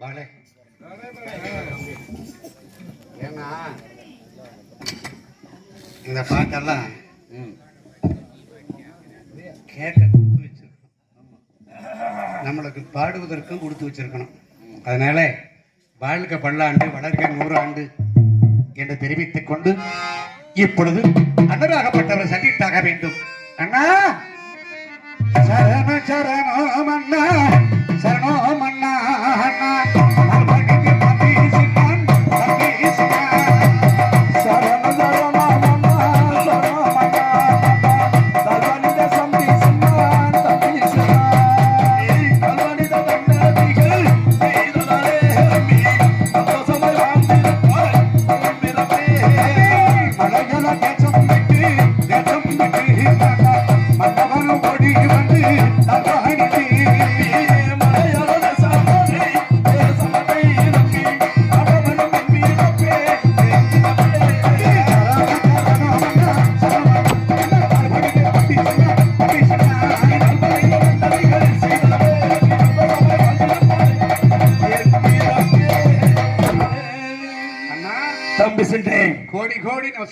பாலே ஏன்னா இந்த பாட்டெல்லாம் ம், கேட்க கொடுத்து வச்சிருக்கணும். நம்மளுக்கு பாடுவதற்கும் கொடுத்து வச்சிருக்கணும். அதனால வாழ்க பல்லாண்டு வளர்க நூறாண்டு என்று தெரிவித்துக் கொண்டு இப்பொழுது அன்னராகப்பட்டவர் சந்தித்தாக வேண்டும். அண்ணா! சரண சரணம் அண்ணா!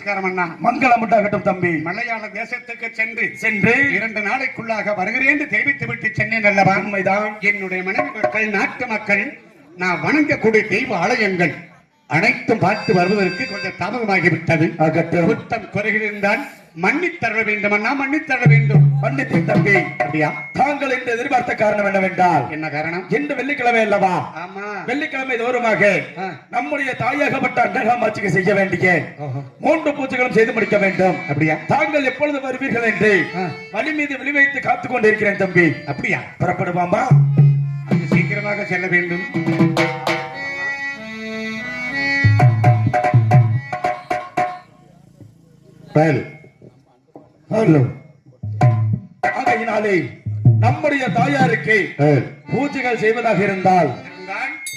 நமஸ்காரம் அண்ணா. மங்களம் உண்டாகட்டும் தம்பி. மலையாள தேசத்துக்கு சென்று சென்று இரண்டு நாளைக்குள்ளாக வருகிறேன் என்று தெரிவித்து விட்டு சென்னேன் அல்லவா? உண்மைதான். என்னுடைய மனைவி மக்கள் நாட்டு மக்கள் நான் வணங்கக்கூடிய தெய்வ ஆலயங்கள் அனைத்தும் பார்த்து வருவதற்கு கொஞ்சம் தாமதமாகிவிட்டது. ஆகட்டும் குற்றம் குறைகள் இருந்தால் மன்னித் தர வேண்டும் அண்ணா மன்னித் தர வேண்டும். பண்டித்தின் தம்பி. அப்படியா தாங்கள் என்று எதிர்பார்த்த காரணம் என்னவென்றால் என்ன காரணம்? இன்று வெள்ளிக்கிழமை அல்லவா? ஆமா. வெள்ளிக்கிழமை தோறுமாக. நம்முடைய தாயகப்பட்ட அண்டகாமாட்சிக்கு செய்ய வேண்டிய. மூன்று பூஜைகளும் செய்து முடிக்க வேண்டும். அப்படியா? தாங்கள் எப்பொழுது வருவீர்கள் என்று. வழி மீது விழி வைத்து காத்துக் கொண்டிருக்கிறேன் தம்பி. அப்படியா? புறப்படுவாமா சீக்கிரமாக செல்ல வேண்டும். ஹலோ ஆகையினாலே நம்முடைய தாயாருக்கு. பூஜைகள் செய்வதாக இருந்தால்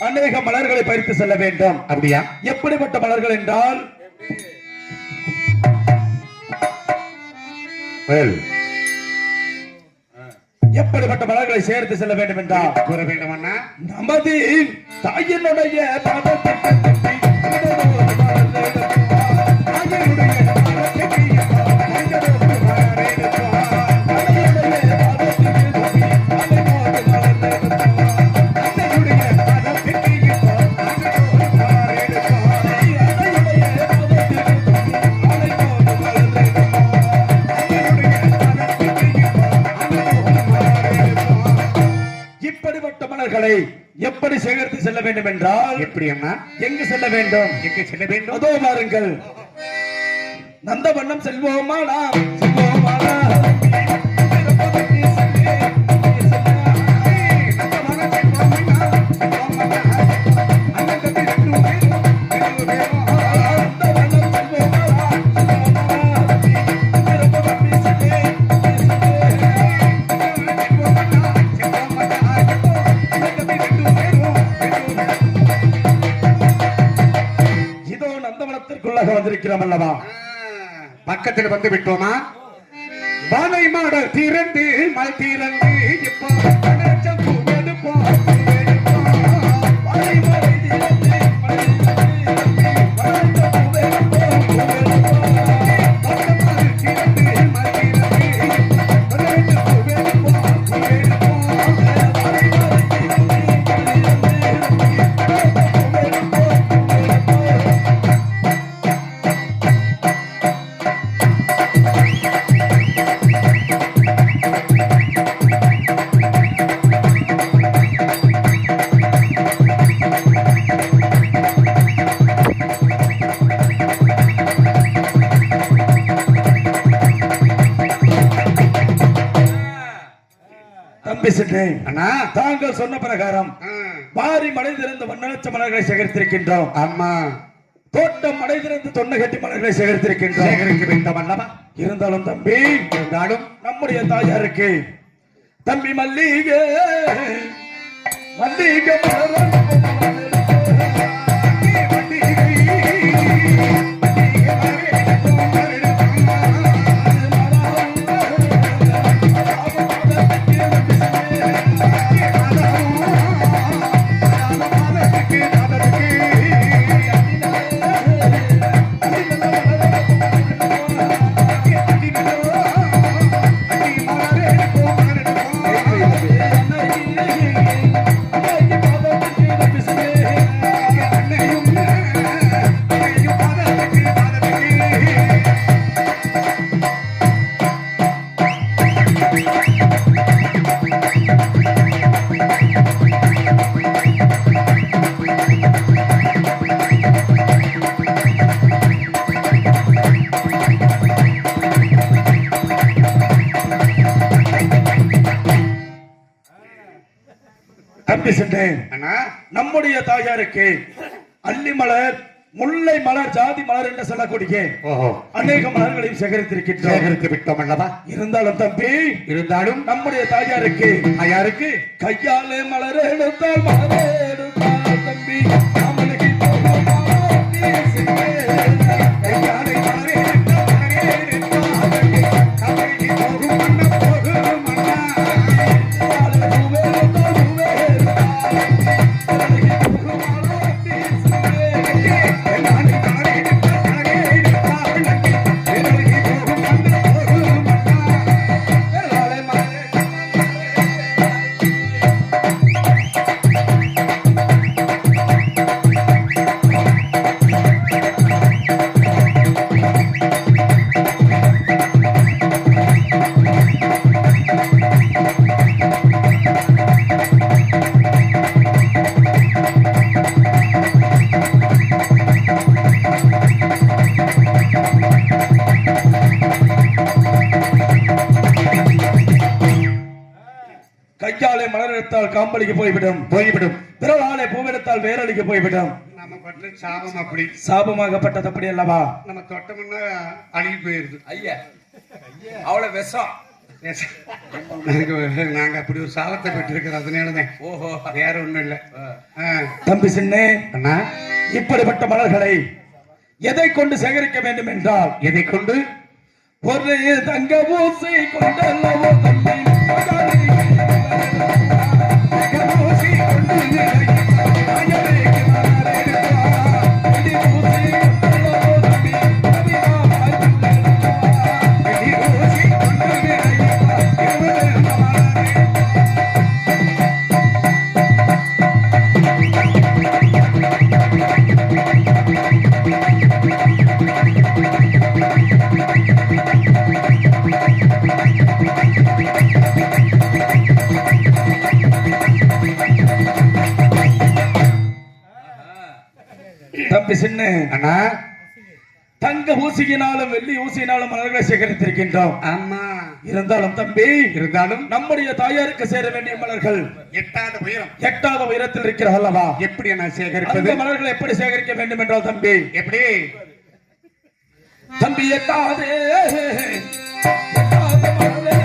அநேக மலர்களை பறித்து செல்ல வேண்டும். அப்படியா? எப்படிப்பட்ட மலர்கள் என்றால். எப்படிப்பட்ட மலர்களை சேர்த்து செல்ல வேண்டும் என்றால்? கூற வேண்டும் நமது தாயினுடைய மலர்களை எப்படி சேகரித்து செல்ல வேண்டும் என்றால் எப்படி அண்ணா எங்கு செல்ல வேண்டும்? எங்கே செல்ல வேண்டும்? அதோ பாருங்கள். நந்தவண்ணம் செல்வோமா நாம்? வந்திருக்கிறோம் அல்லவா பக்கத்தில் வந்து விட்டோமா? வானை மாடல் திரண்டு மல் திரண்டு இப்போ அண்ணா. தாங்கள் சொன்ன பிரகாரம் பாரி மலை திறந்து வண்ணச்ச மலர்களை சேகரித்திருக்கின்றோம். ஆமா. தோட்டம் மலை திறந்து தொன்னகட்டி மலர்களை சேகரித்திருக்கின்றோம். சேகரிக்க வேண்டும் அல்லவா? இருந்தாலும் தம்பி இருந்தாலும். நம்முடைய தாயாருக்கு தம்பி மல்லிகை மல்லிகை மலர் போகும் சின்ன அண்ணா. நம்முடைய தாயாருக்கு அல்லி மலர் முல்லை மலர் ஜாதி மலர் என்று சொல்லக்கூடிய அநேக மலர்களையும் சேகரித்திருக்கின்றோம். சேகரித்து விட்டோம் அல்லவா? இருந்தாலும் தம்பி இருந்தாலும் நம்முடைய தாயாருக்கு யாருக்கு கையாலே மலர் எடுத்தால் மலர் எடுத்தால் தம்பி. வீசுமே. கையாலே மலரே காம்பளிக்கு போய்விடும் போய்விடும். பிறவாலே பூவெடுத்தால் வேரளிக்கு போய்விடும். நம்ம சாபம் அப்படி. சாபமாகப்பட்டது அப்படி அல்லவா நம்ம தொட்டோம்னா அழுகி போயிருது. ஐயா அவ்வளவு விஷம். நாங்க அப்படி ஒரு சாபத்தை பெற்றிருக்கிறோம். அதனாலதான். ஓஹோ. வேற ஒண்ணும் இல்ல. தம்பி சின்னே அண்ணா. இப்படிப்பட்ட மலர்களை எதை கொண்டு சேகரிக்க வேண்டும் என்றால்? இதை கொண்டு? ஒரு தங்க ஊசி கொண்டல்லவோ தம்பி. தம்பி சின்ன. அண்ணா தங்க ஊசியினாலும் வெள்ளி ஊசியினாலும் மலர்களை சேகரித்திருக்கின்றோம். ஆமா. இருந்தாலும் தம்பி இருந்தாலும் நம்முடைய தாயாருக்கு சேர வேண்டிய மலர்கள் எட்டாத உயரம். எட்டாவது உயரத்தில் இருக்கிறது அல்லவா? எப்படி நான் சேகரிப்பது? மலர்களை எப்படி சேகரிக்க வேண்டும் என்றால் தம்பி எப்படி? தம்பி எட்டாதே எட்டாத மலரே,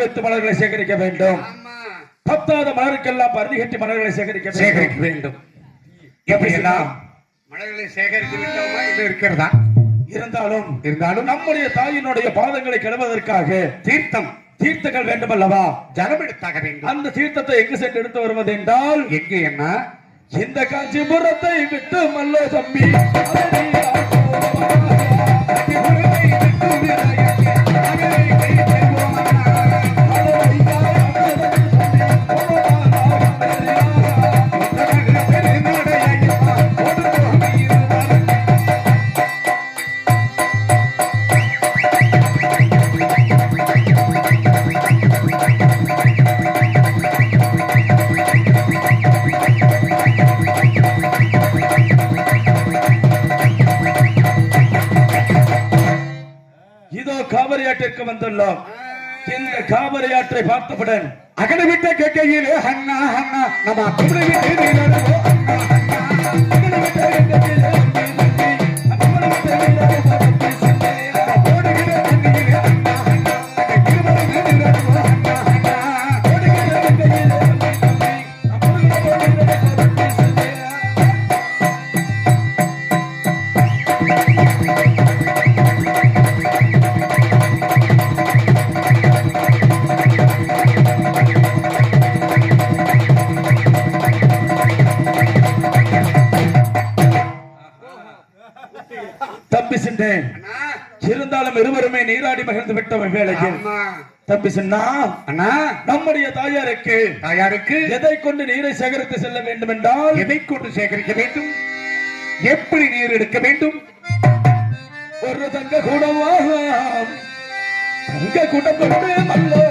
வைத்து மலர்களை சேகரிக்க வேண்டும். பத்தாவது மலருக்கெல்லாம் பருதி கட்டி மலர்களை சேகரிக்க சேகரிக்க வேண்டும். எப்படி எல்லாம் மலர்களை சேகரித்து விட்டோமா? இது இருக்கிறதா? இருந்தாலும் இருந்தாலும் நம்முடைய தாயினுடைய பாதங்களை கிளவதற்காக தீர்த்தம். தீர்த்தங்கள் வேண்டும் அல்லவா ஜலம் எடுத்தாக வேண்டும். அந்த தீர்த்தத்தை எங்கு சென்று எடுத்து வருவது என்றால் எங்கே என்ன? இந்த காஞ்சிபுரத்தை விட்டு மல்ல தம்பி எல்லாம் இந்த அந்த காவிரி ஆற்றை பார்த்தவுடன் அகடவிட்ட கேட்கையிலே அண்ணா அண்ணா நம்ம அப்படி இருந்தாலும் இருவருமே நீராடி மகிழ்ந்து விட்ட வேளையில். தம்பி சொன்னா அண்ணா. நம்முடைய தாயாருக்கு தாயாருக்கு எதை கொண்டு நீரை சேகரித்து செல்ல வேண்டும் என்றால் எதை கொண்டு சேகரிக்க வேண்டும்? எப்படி நீர் எடுக்க வேண்டும்? ஒரு தங்க கூடமாக தங்க கூடம் கொண்டு மல்லோ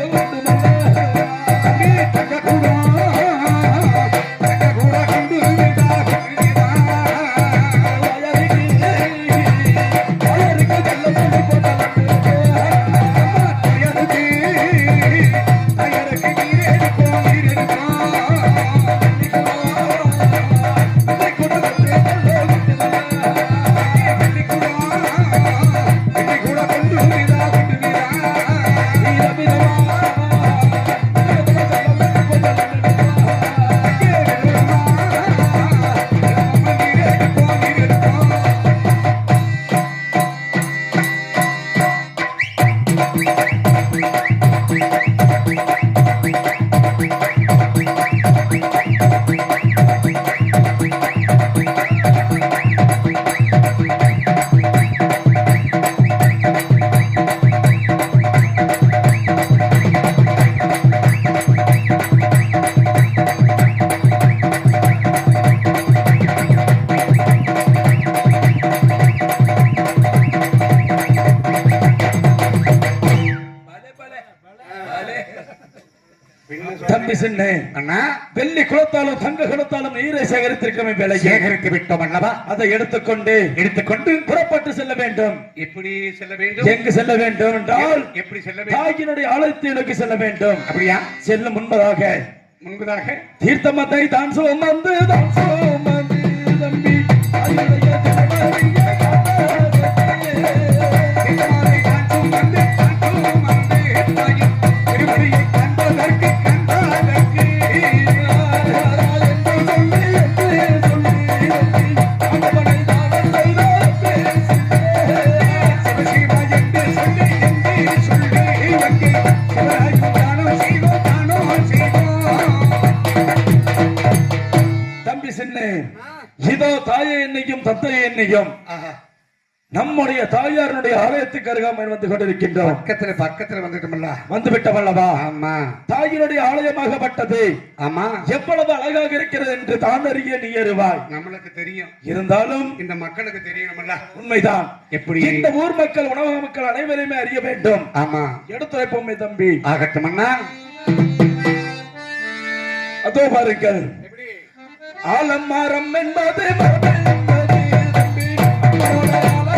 அண்ணா? வெள்ளி குளத்தாலும் தங்க குளத்தாலும் நீரை சேகரித்திருக்கமே வேலை சேகரித்து விட்டோம் அல்லவா? அதை எடுத்துக்கொண்டு எடுத்துக்கொண்டு புறப்பட்டு செல்ல வேண்டும். எப்படி செல்ல வேண்டும்? எங்கு செல்ல வேண்டும் என்றால் எப்படி செல்ல வேண்டும்? தாயினுடைய ஆலயத்தினுக்கு செல்ல வேண்டும். அப்படியா? செல்லும் முன்பதாக முன்பதாக? தீர்த்தமத்தை தான் சுமந்து தான் சுமந்து என்னையும். நம்முடைய தாயாருடைய ஆலயத்துக்கு அருகாமல் வந்து கொண்டிருக்கின்றோம். பக்கத்துல பக்கத்துல வந்துட்டோம்ல. வந்து விட்டவல்லவா ஆமா. தாயினுடைய ஆலயமாகப்பட்டது. ஆமா. எவ்வளவு அழகாக இருக்கிறது என்று தான் அறிய நீ அறிவாய் நம்மளுக்கு தெரியும். இருந்தாலும் இந்த மக்களுக்கு தெரியணும்ல. உண்மைதான். எப்படி? இந்த ஊர் மக்கள் உணவக மக்கள் அனைவரையுமே அறிய வேண்டும். ஆமா. எடுத்துரைப்போமே தம்பி. ஆகட்டும் அண்ணா. அதோ பாருங்கள். ஆலமரம் என்பது.